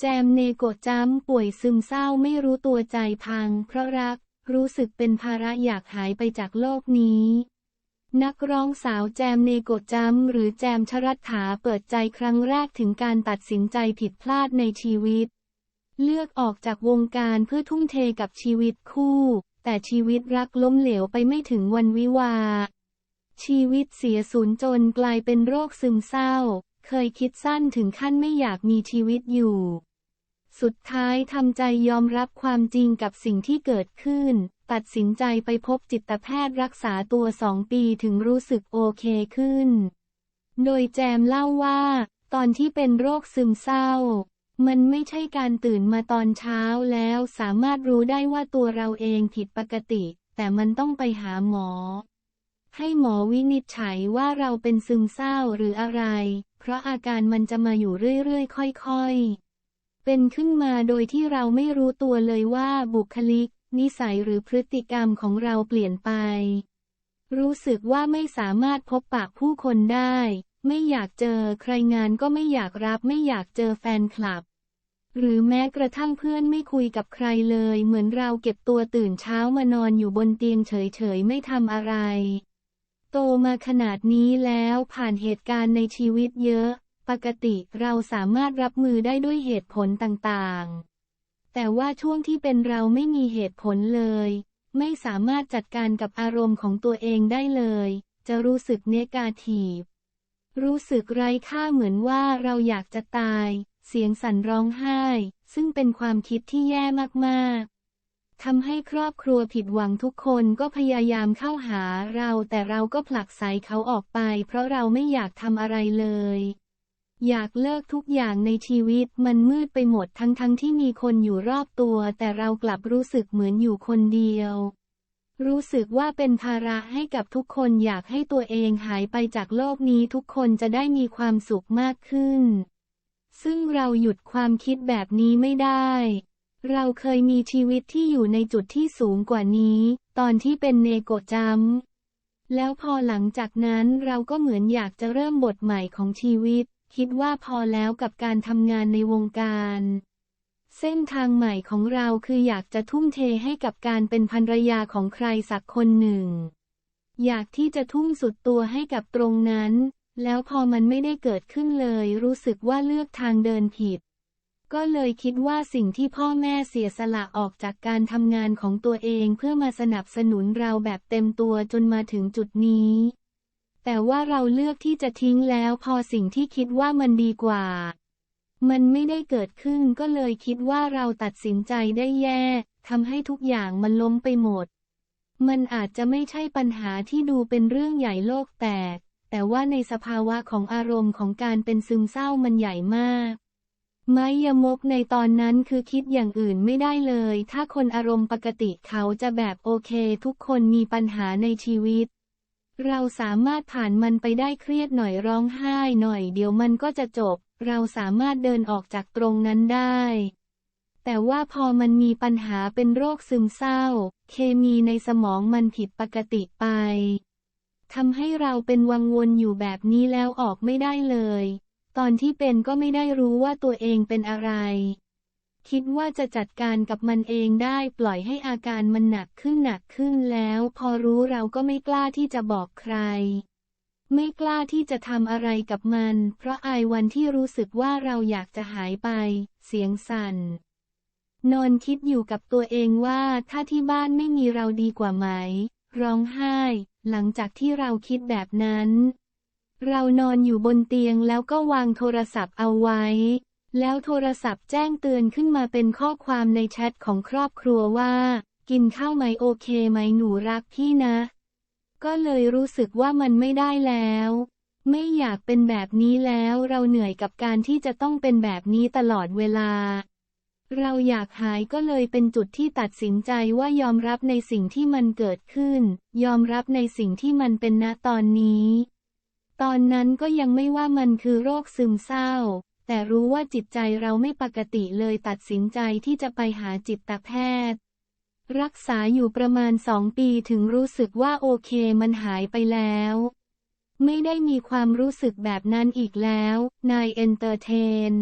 แจมเนโกะจ้ำป่วยซึมเศร้าไม่รู้ตัวใจพัง เพราะรักรู้สึกเป็นภาระอยากหายไปจากโลกนี้ นักร้องสาวแจมเนโกะจ้ำหรือแจมชรัตถาเปิดใจครั้งแรกถึงการตัดสินใจผิดพลาดในชีวิต เลือกออกจากวงการเพื่อทุ่มเทกับชีวิตคู่ แต่ชีวิตรักล้มเหลวไปไม่ถึงวันวิวา ชีวิตเสียสูญจนกลายเป็นโรคซึมเศร้า เคยคิดสั้นถึงขั้นไม่อยากมีชีวิตอยู่ สุดท้ายทำใจยอมรับความจริงกับสิ่งที่เกิดขึ้น ตัดสินใจไปพบจิตแพทย์รักษาตัวสองปีถึงรู้สึกโอเคขึ้น โดยแจมเล่าว่า ตอนที่เป็นโรคซึมเศร้า มันไม่ใช่การตื่นมาตอนเช้าแล้วสามารถรู้ได้ว่าตัวเราเองผิดปกติ แต่มันต้องไปหาหมอ ให้หมอวินิจฉัยว่าเราเป็นซึมเศร้าหรืออะไร เพราะอาการมันจะมาอยู่เรื่อยๆ ค่อย ๆ เป็นขึ้นมาโดยที่เราไม่รู้ตัวเลยว่าบุคลิก นิสัยหรือพฤติกรรมของเราเปลี่ยนไป รู้สึกว่าไม่สามารถพบปากผู้คนได้ ไม่อยากเจอใครงานก็ไม่อยากรับ ไม่อยากเจอแฟนคลับ หรือแม้กระทั่งเพื่อนไม่คุยกับใครเลย เหมือนเราเก็บตัวตื่นเช้ามานอนอยู่บนเตียงเฉยๆไม่ทำอะไร โตมาขนาดนี้แล้วผ่านเหตุการณ์ในชีวิตเยอะ ปกติเราสามารถรับมือได้ด้วยเหตุผลต่างๆ แต่ว่าช่วงที่เป็นเราไม่มีเหตุผลเลย ไม่สามารถจัดการกับอารมณ์ของตัวเองได้เลย จะรู้สึกเนกาทีฟ รู้สึกไร้ค่าเหมือนว่าเราอยากจะตาย เสียงสั่นร้องไห้ ซึ่งเป็นความคิดที่แย่มากๆทำให้ครอบครัวผิดหวังทุกคนก็พยายามเข้าหาเราแต่เราก็ผลักไสเขาออกไป เพราะเราไม่อยากทำอะไรเลย อยากเลิกทุกอย่างในชีวิตมันมืดไปหมดทั้งๆทที่มีคนอยู่รอบตัว แต่เรากลับรู้สึกเหมือนอยู่คนเดียว รู้สึกว่าเป็นภาระให้กับทุกคนอยากให้ตัวเองหายไปจากโลกนี้ทุกคนจะได้มีความสุขมากขึ้น ซึ่งเราหยุดความคิดแบบนี้ไม่ได้ เราเคยมีชีวิตที่อยู่ในจุดที่สูงกว่านี้ ตอนที่เป็นเนโกจัมแล้วพอหลังจากนั้นเราก็เหมือนอยากจะเริ่มบทใหม่ของชีวิต คิดว่าพอแล้วกับการทำงานในวงการ เส้นทางใหม่ของเราคืออยากจะทุ่มเทให้กับการเป็นภรรยาของใครสักคนหนึ่ง อยากที่จะทุ่มสุดตัวให้กับตรงนั้น แล้วพอมันไม่ได้เกิดขึ้นเลย รู้สึกว่าเลือกทางเดินผิด ก็เลยคิดว่าสิ่งที่พ่อแม่เสียสละออกจากการทำงานของตัวเองเพื่อมาสนับสนุนเราแบบเต็มตัวจนมาถึงจุดนี้ แต่ว่าเราเลือกที่จะทิ้งแล้วพอสิ่งที่คิดว่ามันดีกว่า มันไม่ได้เกิดขึ้นก็เลยคิดว่าเราตัดสินใจได้แย่ทำให้ทุกอย่างมันล้มไปหมด มันอาจจะไม่ใช่ปัญหาที่ดูเป็นเรื่องใหญ่โลกแตก แต่ว่าในสภาวะของอารมณ์ของการเป็นซึมเศร้ามันใหญ่มากไม้ยมกในตอนนั้นคือคิดอย่างอื่นไม่ได้เลย ถ้าคนอารมณ์ปกติเขาจะแบบโอเค ทุกคนมีปัญหาในชีวิต เราสามารถผ่านมันไปได้เครียดหน่อยร้องไห้หน่อยเดี๋ยวมันก็จะจบ เราสามารถเดินออกจากตรงนั้นได้ แต่ว่าพอมันมีปัญหาเป็นโรคซึมเศร้า เคมีในสมองมันผิดปกติไปทำให้เราเป็นวังวนอยู่แบบนี้แล้วออกไม่ได้เลย ตอนที่เป็นก็ไม่ได้รู้ว่าตัวเองเป็นอะไร คิดว่าจะจัดการกับมันเองได้ปล่อยให้อาการมันหนักขึ้นหนักขึ้นแล้ว พอรู้เราก็ไม่กล้าที่จะบอกใคร ไม่กล้าที่จะทำอะไรกับมัน เพราะอายวันที่รู้สึกว่าเราอยากจะหายไป เสียงสั่น นอนคิดอยู่กับตัวเองว่าถ้าที่บ้านไม่มีเราดีกว่าไหม ร้องไห้ หลังจากที่เราคิดแบบนั้น เรานอนอยู่บนเตียงแล้วก็วางโทรศัพท์เอาไว้ แล้วโทรศัพท์แจ้งเตือนขึ้นมาเป็นข้อความในแชทของครอบครัวว่า กินข้าวไหมโอเคไหมหนูรักพี่นะ ก็เลยรู้สึกว่ามันไม่ได้แล้ว ไม่อยากเป็นแบบนี้แล้วเราเหนื่อยกับการที่จะต้องเป็นแบบนี้ตลอดเวลา เราอยากหายก็เลยเป็นจุดที่ตัดสินใจว่ายอมรับในสิ่งที่มันเกิดขึ้น ยอมรับในสิ่งที่มันเป็นณตอนนี้ ตอนนั้นก็ยังไม่ว่ามันคือโรคซึมเศร้า แต่รู้ว่าจิตใจเราไม่ปกติเลยตัดสินใจที่จะไปหาจิตแพทย์ รักษาอยู่ประมาณสองปีถึงรู้สึกว่าโอเคมันหายไปแล้ว ไม่ได้มีความรู้สึกแบบนั้นอีกแล้ว นายเอนเตอร์เทน